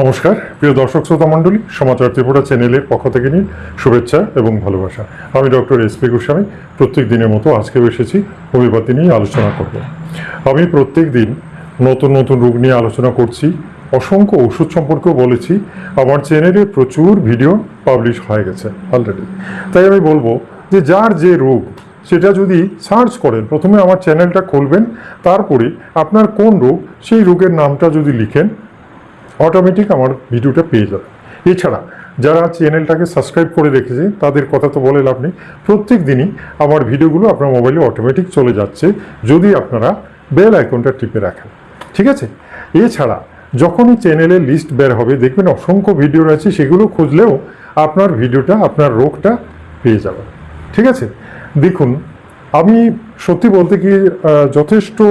নমস্কার। প্রিয় দর্শক শ্রোতা মণ্ডলী, সমাচার ত্রিপুরা চ্যানেলের পক্ষ থেকে নিয়ে শুভেচ্ছা এবং ভালোবাসা। আমি ডক্টর এস পি গোস্বামী, প্রত্যেক দিনের মতো আজকেও এসেছি হোমিওপ্যাথি নিয়ে আলোচনা করব। আমি প্রত্যেক দিন নতুন নতুন রোগ নিয়ে আলোচনা করছি, অসংখ্য ওষুধ সম্পর্কেও বলেছি, আমার চ্যানেলে প্রচুর ভিডিও পাবলিশ হয়ে গেছে অলরেডি তাই আমি বলব যে যার যে রোগ, সেটা যদি সার্চ করেন, প্রথমে আমার চ্যানেলটা খুলবেন, তারপরে আপনার কোন রোগ, সেই রোগের নামটা যদি লিখেন অটোমেটিক আমার ভিডিওটা পেয়ে যাবে। এছাড়া যারা চ্যানেলটাকে সাবস্ক্রাইব করে রেখেছে, তাদের কথা তো বলে লাভ নেই। প্রত্যেক দিনই আমার ভিডিওগুলো আপনার মোবাইলে অটোমেটিক চলে যাচ্ছে, যদি আপনারা বেল আইকনটা টিপে রাখেন। ঠিক আছে? এছাড়া যখনই চ্যানেলে লিস্ট বের হবে, দেখবেন অসংখ্য ভিডিও রয়েছে, সেগুলো খুঁজলেও আপনার ভিডিওটা, আপনার রোগটা পেয়ে যাবেন। ঠিক আছে? দেখুন আমি সত্যি বলতে কি যথেষ্ট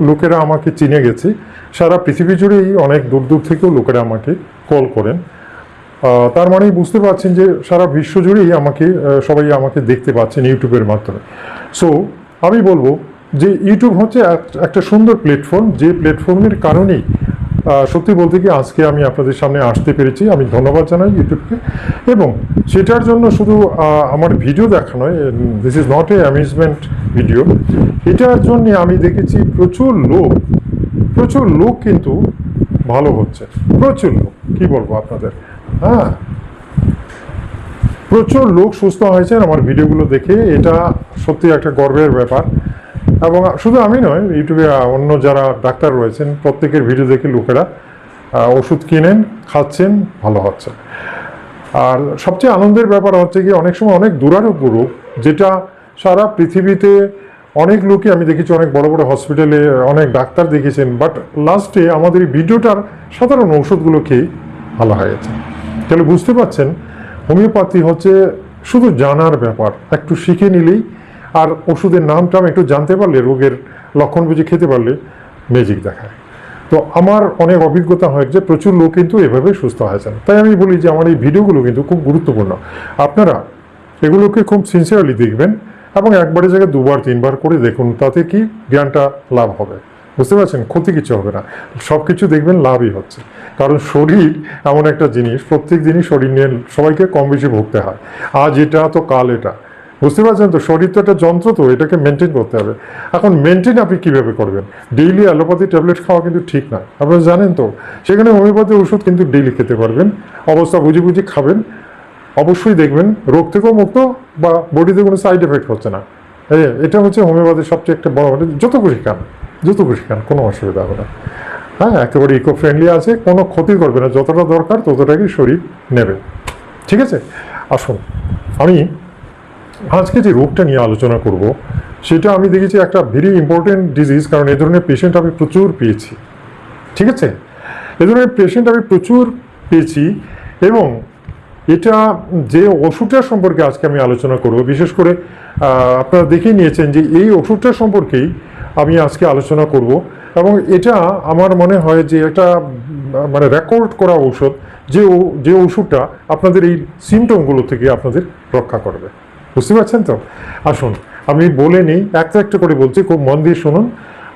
লোকেরা আমাকে চিনে গেছে। সারা পৃথিবী জুড়েই অনেক দূর দূর থেকেও লোকেরা আমাকে কল করেন। তার মানে বুঝতে পারছেন যে সারা বিশ্ব জুড়েই আমাকে সবাই আমাকে দেখতে পাচ্ছেন ইউটিউবের মাধ্যমে। সো আমি বলব যে ইউটিউব হচ্ছে এক- একটা সুন্দর প্ল্যাটফর্ম যে প্ল্যাটফর্মের কারণেই সত্যি বলতে কি আজকে আমি আপনাদের সামনে আসতে পেরেছি। আমি ধন্যবাদ জানাই ইউটিউবকে। এবং সেটার জন্য শুধু আমার ভিডিও দেখা নয় this is not a amusement video এটার জন্য আমি দেখেছি প্রচুর লোক প্রচুর লোক কিন্তু ভালো হচ্ছে। প্রচুর লোক, কি বলব আপনাদের? হ্যাঁ। প্রচুর লোক সুস্থ হয়েছেন আমার ভিডিওগুলো দেখে। এটা সত্যি একটা গর্বের ব্যাপার। এবং শুধু আমি নয়, ইউটিউবে অন্য যারা ডাক্তার রয়েছেন, প্রত্যেকের ভিডিও দেখে লোকেরা ওষুধ কিনেন, খাচ্ছেন, ভালো হচ্ছে। আর সবচেয়ে আনন্দের ব্যাপার হচ্ছে কি, অনেক সময় অনেক দুরারোগ্য রোগ, যেটা সারা পৃথিবীতে অনেক লোকই, আমি দেখেছি অনেক বড় বড় হসপিটালে, অনেক ডাক্তার দেখেছেন বাট লাস্টে আমাদের এই ভিডিওটার সাধারণ ওষুধগুলো খেয়েই ভালো হয়ে গেছে। তাহলে বুঝতে পারছেন, হোমিওপ্যাথি হচ্ছে শুধু জানার ব্যাপার, একটু শিখে নিলেই আর ওষুধের নাম টাম একটু জানতে পারলে, রোগের লক্ষণ বুঝে খেতে পারলে ম্যাজিক দেখায়। তো আমার অনেক অভিজ্ঞতা হয় যে প্রচুর লোক কিন্তু এভাবে সুস্থ হয়েছেন তাই আমি বলি যে আমার এই ভিডিওগুলো কিন্তু খুব গুরুত্বপূর্ণ। আপনারা এগুলোকে খুব সিনসিয়ারলি দেখবেন এবং একবারের জায়গায় দুবার, তিনবার করে দেখুন, তাতে কি জ্ঞানটা লাভ হবে। বুঝতে পারছেন? ক্ষতি কিছু হবে না। সব কিছু দেখবেন লাভই হচ্ছে। কারণ শরীর এমন একটা জিনিস, প্রত্যেক দিনই শরীর নিয়ে সবাইকে কম বেশি ভুগতে হয়। আজ এটা তো কাল এটা। বুঝতে পারছেন তো? শরীর তো একটা যন্ত্র তো, এটাকে মেনটেন করতে হবে। এখন মেনটেন আপনি কীভাবে করবেন? ডেইলি অ্যালোপ্যাথি ট্যাবলেট খাওয়া কিন্তু ঠিক না। আপনারা জানেন তো? সেখানে হোমিওপ্যাথি ওষুধ কিন্তু ডেইলি খেতে পারবেন। অবস্থা বুঝে বুঝে খাবেন। অবশ্যই দেখবেন, রোগ থেকেও মুক্ত বা বডিতে কোনো সাইড এফেক্ট হচ্ছে না। এই এটা হচ্ছে হোমিওপ্যাথির সবচেয়ে একটা বড় মানে যত খুশি খান, যত খুশি খান, কোনো অসুবিধা হবে না। হ্যাঁ একেবারে ইকো ফ্রেন্ডলি আছে, কোনো ক্ষতি করবে না। যতটা দরকার ততটাই শরীর নেবে। ঠিক আছে? আসুন, আমি আজকে যে রোগটা নিয়ে আলোচনা করব, সেটা আমি দেখেছি একটা ভেরি ইম্পর্টেন্ট ডিজিজ কারণ এ ধরনের পেশেন্ট আমি প্রচুর পেয়েছি। ঠিক আছে? এ ধরনের পেশেন্ট আমি প্রচুর পেয়েছি এবং এটা যে ওষুধটা সম্পর্কে আজকে আমি আলোচনা করব, বিশেষ করে আপনারা দেখেই নিয়েছেন যে এই ওষুধটা সম্পর্কেই আমি আজকে আলোচনা করব এবং এটা আমার মনে হয় যে একটা মানে রেকর্ড করা ঔষধ যে ও- যে ওষুধটা আপনাদের এই সিমটমগুলো থেকে আপনাদের রক্ষা করবে। বুঝতে পারছেন তো? আসুন, আমি বলে নিই, একটা একটা করে বলছি, খুব মন দিয়ে শুনুন।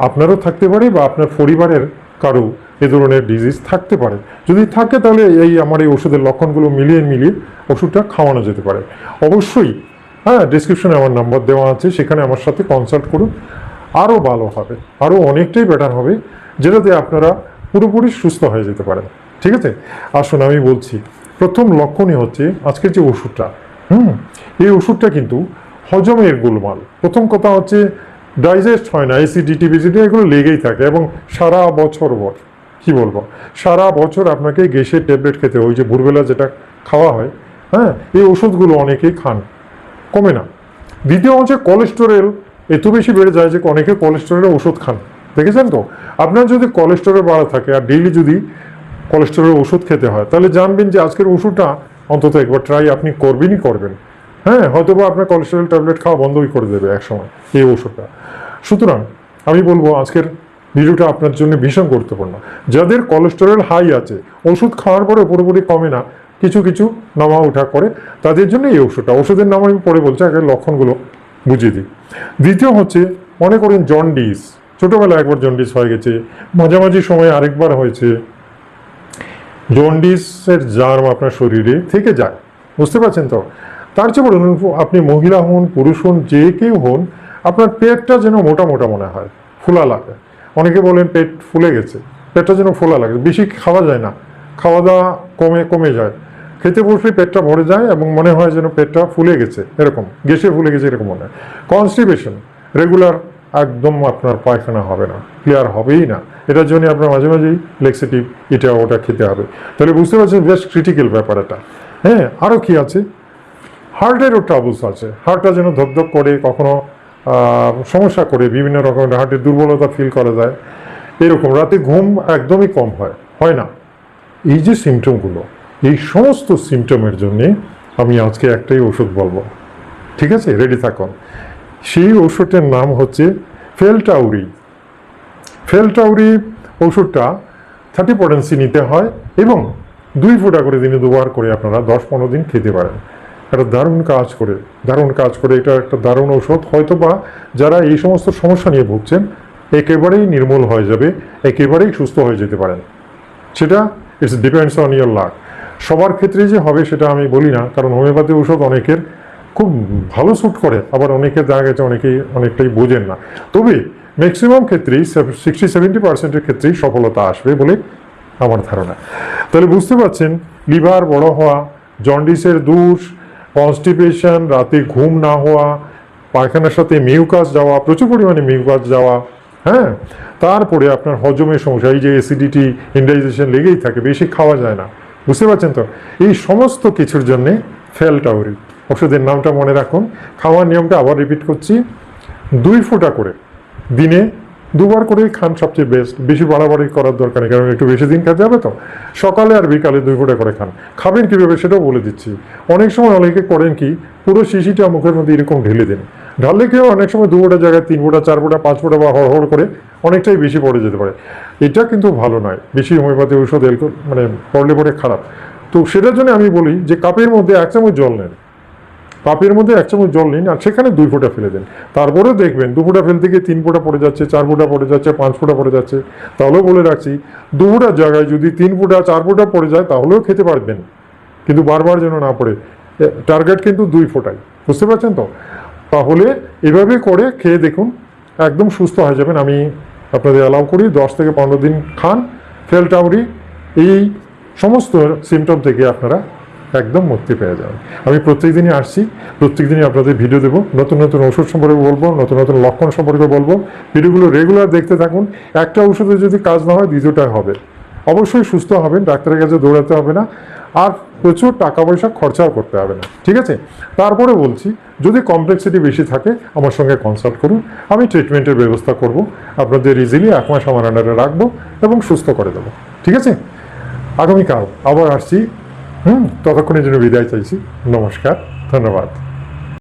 আপনারও থাকতে পারে বা আপনার পরিবারের কারও এ ধরনের ডিজিজ থাকতে পারে। যদি থাকে তাহলে এই আমার এই ওষুধের লক্ষণগুলো মিলিয়ে মিলিয়ে ওষুধটা খাওয়ানো যেতে পারে। অবশ্যই হ্যাঁ ডিসক্রিপশনে আমার নাম্বার দেওয়া আছে, সেখানে আমার সাথে কনসাল্ট করুন। আরও ভালো হবে, আরও অনেকটাই বেটার হবে, যেটাতে আপনারা পুরোপুরি সুস্থ হয়ে যেতে পারেন। ঠিক আছে? আসুন, আমি বলছি, প্রথম লক্ষণই হচ্ছে আজকের যে ওষুধটা হুম। এই ওষুধটা কিন্তু হজমের গোলমাল। প্রথম কথা হচ্ছে ডাইজেস্ট হয় না অ্যাসিডিটি বিসিডি এগুলো লেগেই থাকে এবং সারা বছর বর কি বলব? সারা বছর আপনাকে গ্যাসের ট্যাবলেট খেতে ওই যে ভোরবেলা যেটা খাওয়া হয় হ্যাঁ এই ওষুধগুলো অনেকেই খান, কমে না। দ্বিতীয় হচ্ছে কোলেস্টেরল এত বেশি বেড়ে যায় যে অনেকে কোলেস্টেরলের ওষুধ খান। দেখেছেন তো? আপনার যদি কোলেস্টেরল বাড়া থাকে, আর ডেইলি যদি কোলেস্টেরলের ওষুধ খেতে হয়, তাহলে জানবেন যে আজকের ওষুধটা অন্তত একবার ট্রাই আপনি করবেনই করবেন। হ্যাঁ হয়তো বা আপনার কোলেস্টেরল ট্যাবলেট খাওয়া বন্ধই করে দেবে একসময় এই ওষুধটা সুতরাং আমি বলব আজকের ভিডিওটা আপনার জন্য ভীষণ গুরুত্বপূর্ণ। যাদের কোলেস্টেরল হাই আছে, ওষুধ খাওয়ার পরে পুরোপুরি কমে না, কিছু কিছু নামা ওঠা করে, তাদের জন্য এই ওষুধটা ওষুধের নাম আমি পরে বলছি আগে লক্ষণগুলো বুঝিয়ে দিই। দ্বিতীয় হচ্ছে, মনে করেন জন্ডিস ছোটোবেলায় একবার জন্ডিস হয়ে গেছে, মাঝামাঝি সময়ে আরেকবার হয়েছে জন্ডিসের জার্ম আপনার শরীরে থেকে যায়। বুঝতে পারছেন তো? তার চেয়ে বলুন আপনি মহিলা হন, পুরুষ হন, যে কেউ হন, আপনার পেটটা যেন মোটা মোটা মনে হয়, ফোলা লাগে। অনেকে বলেন পেট ফুলে গেছে, পেটটা যেন ফোলা লাগে। বেশি খাওয়া যায় না, খাওয়া দাওয়া কমে কমে যায়। খেতে বসলে পেটটা ভরে যায় এবং মনে হয় যেন পেটটা ফুলে গেছে, এরকম গেসে ফুলে গেছে, এরকম মনে হয়। কনস্টিপেশন, রেগুলার একদম আপনার পায়খানা হবে না ক্লিয়ার হবেই না। এটার জন্য আপনার মাঝে মাঝেই লেক্সেটিভ এটা ওটা খেতে হবে। তাহলে বুঝতে পারছেন বেশ ক্রিটিক্যাল ব্যাপার এটা। হ্যাঁ আরও কি আছে? হার্টেরও ট্রাবলস আছে। হার্টটা যেন ধকধক করে, কখনো সমস্যা করে, বিভিন্ন রকমের হার্টের দুর্বলতা ফিল করা যায়। এরকম রাতে ঘুম একদমই কম হয় হয় না। এই যে সিমটমগুলো এই সমস্ত সিমটমের জন্যে আমি আজকে একটাই ওষুধ বলব। ঠিক আছে? রেডি থাকুন। সেই ওষুধের নাম হচ্ছে ফেলটাউরি। ফেলটাউরি ওষুধটা থার্টি পটেন্সি নিতে হয় এবং দুই ফোঁটা করে দিনে দুবার করে আপনারা দশ পনেরো দিন খেতে পারেন। একটা দারুণ কাজ করে, দারুণ কাজ করে এটা একটা দারুণ ঔষধ। হয়তো বা যারা এই সমস্ত সমস্যা নিয়ে ভুগছেন, একেবারেই নির্মূল হয়ে যাবে, একেবারেই সুস্থ হয়ে যেতে পারেন। সেটা it's depends on your luck সবার ক্ষেত্রে যে হবে সেটা আমি বলি না, কারণ হোমিওপ্যাথি ওষুধ অনেকের খুব ভালো স্যুট করে। আবার অনেকে দেখা গেছে অনেকেই, অনেকটাই বোঝেন না। তবে ম্যাক্সিমাম ক্ষেত্রেই সিক্সটি সেভেন্টি পার্সেন্টের ক্ষেত্রেই সফলতা আসবে বলে আমার ধারণা। তাহলে বুঝতে পারছেন, লিভার বড় হওয়া, জন্ডিসের দোষ কনস্টিপেশন রাতে ঘুম না হওয়া, পায়খানার সাথে মিউকাস যাওয়া, প্রচুর পরিমাণে মিউকাস যাওয়া হ্যাঁ? তারপরে আপনার হজমের সমস্যা, এই যে অ্যাসিডিটি ইন্ডাইজেশন লেগেই থাকে, বেশি খাওয়া যায় না। বুঝতে পারছেন তো? এই সমস্ত কিছুর জন্যে ফেলটাউরি ওষুধের নামটা মনে রাখুন। খাওয়ার নিয়মটা আবার রিপিট করছি। দুই ফোঁটা করে দিনে দুবার করেই খান সবচেয়ে বেস্ট বেশি বাড়াবাড়ি করার দরকার নেই, কারণ একটু বেশি দিন খেতে হবে তো। সকালে আর বিকালে দুই ফোঁটা করে খান। খাবেন কীভাবে সেটাও বলে দিচ্ছি। অনেক সময় অনেকে করেন কি, পুরো শিশিটা মুখের মধ্যে এরকম ঢেলে দেন। ঢাললে কেউ অনেক সময় দু ফোঁটা জায়গায় তিন ফোঁটা চার ফোঁটা পাঁচ ফোঁটা বা হড় হড় করে অনেকটাই বেশি পড়ে যেতে পারে। এটা কিন্তু ভালো নয়। বেশি হোমিওপ্যাথি ঔষধ মানে পড়লে পরে খারাপ। তো সেটার জন্য আমি বলি যে, কাপের মধ্যে এক চামচ জল নেন। কাপের মধ্যে এক চামচ জল নিন আর সেখানে দুই ফোঁটা ফেলে দেন। তারপরেও দেখবেন দু ফোঁটা ফেলতে গিয়ে তিন ফোঁটা পড়ে যাচ্ছে, চার ফোঁটা পড়ে যাচ্ছে, পাঁচ ফোঁটা পড়ে যাচ্ছে। তাহলেও বলে রাখছি, দু ফোঁটার জায়গায় যদি তিন ফোঁটা, চার ফোঁটা পড়ে যায়, তাহলেও খেতে পারবেন। কিন্তু বারবার যেন না পড়ে। টার্গেট কিন্তু দুই ফোঁটাই। বুঝতে পারছেন তো? তাহলে এভাবে করে খেয়ে দেখুন, একদম সুস্থ হয়ে যাবেন। আমি আপনাদের অ্যালাউ করি, দশ থেকে পনেরো দিন খান ফেলটাউরি এই সমস্ত সিমটম থেকে আপনারা একদম মুক্তি পেয়ে যাবেন আমি প্রত্যেক দিনই আসছি, প্রত্যেক দিনই আপনাদের ভিডিও দেবো, নতুন নতুন ওষুধ সম্পর্কে বলব, নতুন নতুন লক্ষণ সম্পর্কে বলব, ভিডিওগুলো রেগুলার দেখতে থাকুন। একটা ওষুধে যদি কাজ না হয় দ্বিতীয়টা হবে। অবশ্যই সুস্থ হবেন, ডাক্তারের কাছে দৌড়াতে হবে না, আর প্রচুর টাকা পয়সা খরচাও করতে হবে না, ঠিক আছে? তারপরে বলছি, যদি কমপ্লেক্সিটি বেশি থাকে, আমার সঙ্গে কনসাল্ট করুন, আমি ট্রিটমেন্টের ব্যবস্থা করব, আপনাদের ইজিলি এক মাস আমার আন্ডারে রাখব এবং সুস্থ করে দেবো, ঠিক আছে? আগামীকাল আবার আসছি হুম ততক্ষণের জন্য বিদায় চাইছি। নমস্কার ধন্যবাদ।